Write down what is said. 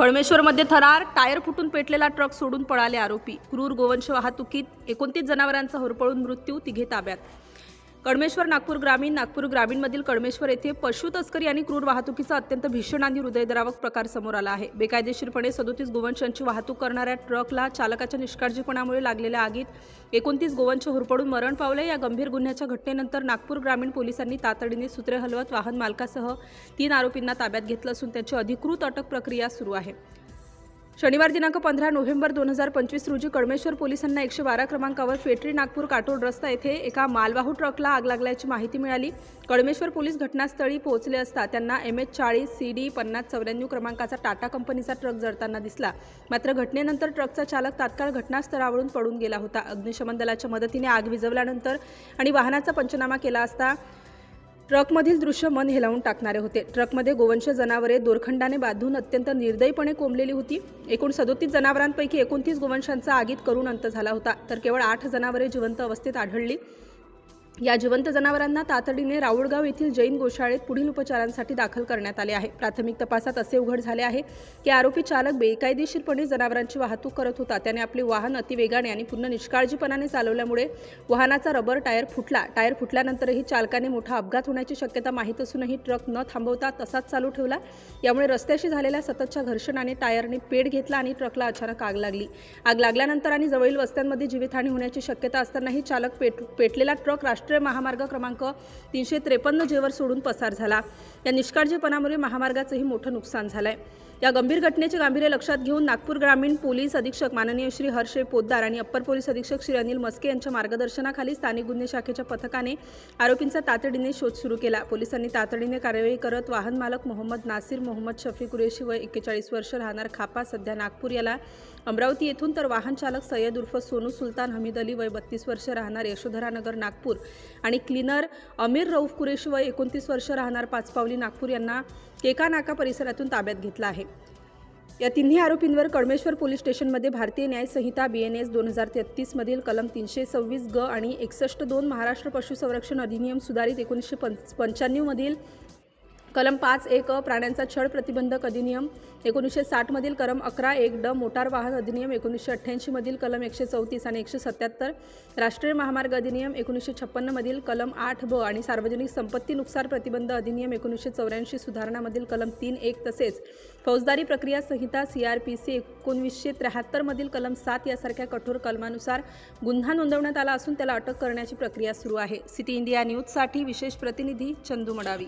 कळमेश्वरमध्ये थरार टायर फुटून पेटलेला ट्रक सोडून पळाले आरोपी. क्रूर गोवंश वाहतुकीत एकोणतीस जनावरांचा होरपळून मृत्यू तिघे ताब्यात. कडमेश्वर नागपूर ग्रामीण नागपूर ग्रामीणमधील कडमेश्वर येथे पशु तस्करी आणि क्रूर वाहतुकीचा अत्यंत भीषण आणि हृदयद्रावक प्रकार समोर आला आहे. बेकायदेशीरपणे सदोतीस गोवंशांची वाहतूक करणाऱ्या ट्रकला चालकाच्या निष्काळजीपणामुळे लागलेल्या आगीत एकोणतीस गोवंश हुरपडून मरण पावले. या गंभीर गुन्ह्याच्या घटनेनंतर नागपूर ग्रामीण पोलिसांनी तातडीने सूत्रे हलवत वाहन मालकासह तीन आरोपींना ताब्यात घेतलं असून त्यांची अधिकृत अटक प्रक्रिया सुरू आहे. शनिवार दिनांक पंधरा नोव्हेंबर दोन हजार पंचवीस रोजी कडमेश्वर पोलिसांना एकशे बारा क्रमांकावर फेटरी नागपूर काटोड रस्ता येथे एका मालवाहू ट्रकला आग लागल्याची माहिती मिळाली. कडमेश्वर पोलीस घटनास्थळी पोहोचले असता त्यांना एम एच चाळीस सी डी पन्नास चौऱ्याण्णव क्रमांकाचा टाटा कंपनीचा ट्रक जळताना दिसला. मात्र घटनेनंतर ट्रकचा चालक तात्काळ घटनास्थळावरून पडून गेला होता. अग्निशमन दलाच्या मदतीने आग विझवल्यानंतर आणि वाहनाचा पंचनामा केला असता ट्रकमधील दृश्य मन हेलावून टाकणारे होते. ट्रकमध्ये गोवंश जनावरे दोरखंडाने बांधून अत्यंत निर्दयीपणे कोंबलेली होती. एकूण सदोतीस जनावरांपैकी एकोणतीस गोवंशांचा आगीत करून अंत झाला होता. तर केवळ आठ जनावरे जिवंत अवस्थेत आढळली. या जिवंत जनावरांना तातडीने राऊळगाव येथील जैन गोशाळेत पुढील उपचारांसाठी दाखल करण्यात आले आहे. प्राथमिक तपासात असे उघड झाले आहे की आरोपी चालक बेकायदेशीरपणे जनावरांची वाहतूक करत होता. त्याने आपले वाहन अतिवेगाने आणि पूर्ण निष्काळजीपणाने चालवल्यामुळे वाहनाचा रबर टायर फुटला. टायर फुटल्यानंतरही चालकाने मोठा अपघात होण्याची शक्यता माहीत असूनही ट्रक न थांबवता तसाच चालू ठेवला. यामुळे रस्त्याशी झालेल्या सततच्या घर्षणाने टायरने पेट घेतला आणि ट्रकला अचानक आग लागली. आग लागल्यानंतर आणि जवळील वस्त्यांमध्ये जीवितहानी होण्याची शक्यता असतानाही चालक पेट पेटलेला ट्रक राष्ट्रीय महामार्ग क्रमांक तीनशे त्रेपन्न जेवर सोडून पसार झाला. या निष्काळजीपणामुळे महामार्गाचंही मोठं नुकसान झालं आहे या गंभीर घटनेचे गांभीर्य लक्षात घेऊन नागपूर ग्रामीण पोलीस अधीक्षक माननीय श्री हर्षे पोद्दार आणि अप्पर पोलीस अधीक्षक श्री अनिल मस्के यांच्या मार्गदर्शनाखाली स्थानिक गुन्हे शाखेच्या पथकाने आरोपींचा तातडीने शोध सुरू केला. पोलिसांनी तातडीने कार्यवाही करत वाहन मालक मोहम्मद नासिर मोहम्मद शफी कुरेशी वय एक्केचाळीस वर्ष राहणार खापा सध्या नागपूर याला अमरावती येथून तर वाहन चालक सय्यद उर्फ सोनू सुलतान हमीद अली वय बत्तीस वर्ष राहणार यशोधरानगर नागपूर आणि क्लीनर अमीर रऊफ कुरेशी वय एकोणतीस वर्ष राहणार पाचपावली नागपूर यांना केका नाका परिसरातून ताब्यात घेतला आहे. या तिन्ही आरोपींवर कडमेश्वर पोलीस स्टेशनमध्ये भारतीय न्याय संहिता बी एन एस दोन हजार तेहतीसमधील कलम तीनशे सव्वीस ग आणि एकसष्ट दोन महाराष्ट्र पशुसंरक्षण अधिनियम सुधारित एकोणीसशे पंच पंच्याण्णवमधील कलम पाच एक प्राण्यांचा छळ प्रतिबंधक अधिनियम. एकोणीसशे साठमधील कलम अकरा एक ड मोटार वाहन अधिनियम. एकोणीसशे अठ्ठ्याऐंशीमधील कलम एकशे चौतीस आणि एकशे सत्याहत्तर. राष्ट्रीय महामार्ग अधिनियम. एकोणीसशे छप्पन्नमधील कलम आठ ब आणि सार्वजनिक संपत्ती नुकसान प्रतिबंध अधिनियम. एकोणीसशे चौऱ्याऐंशी सुधारणामधील कलम तीन एक तसेच फौजदारी प्रक्रिया संहिता सी आर पी सी एकोणवीसशे त्र्याहत्तरमधील कलम सात यासारख्या कठोर कलमानुसार गुन्हा नोंदवण्यात आला असून त्याला अटक करण्याची प्रक्रिया सुरू आहे. सिटी इंडिया न्यूजसाठी विशेष प्रतिनिधी चंदू मडावी.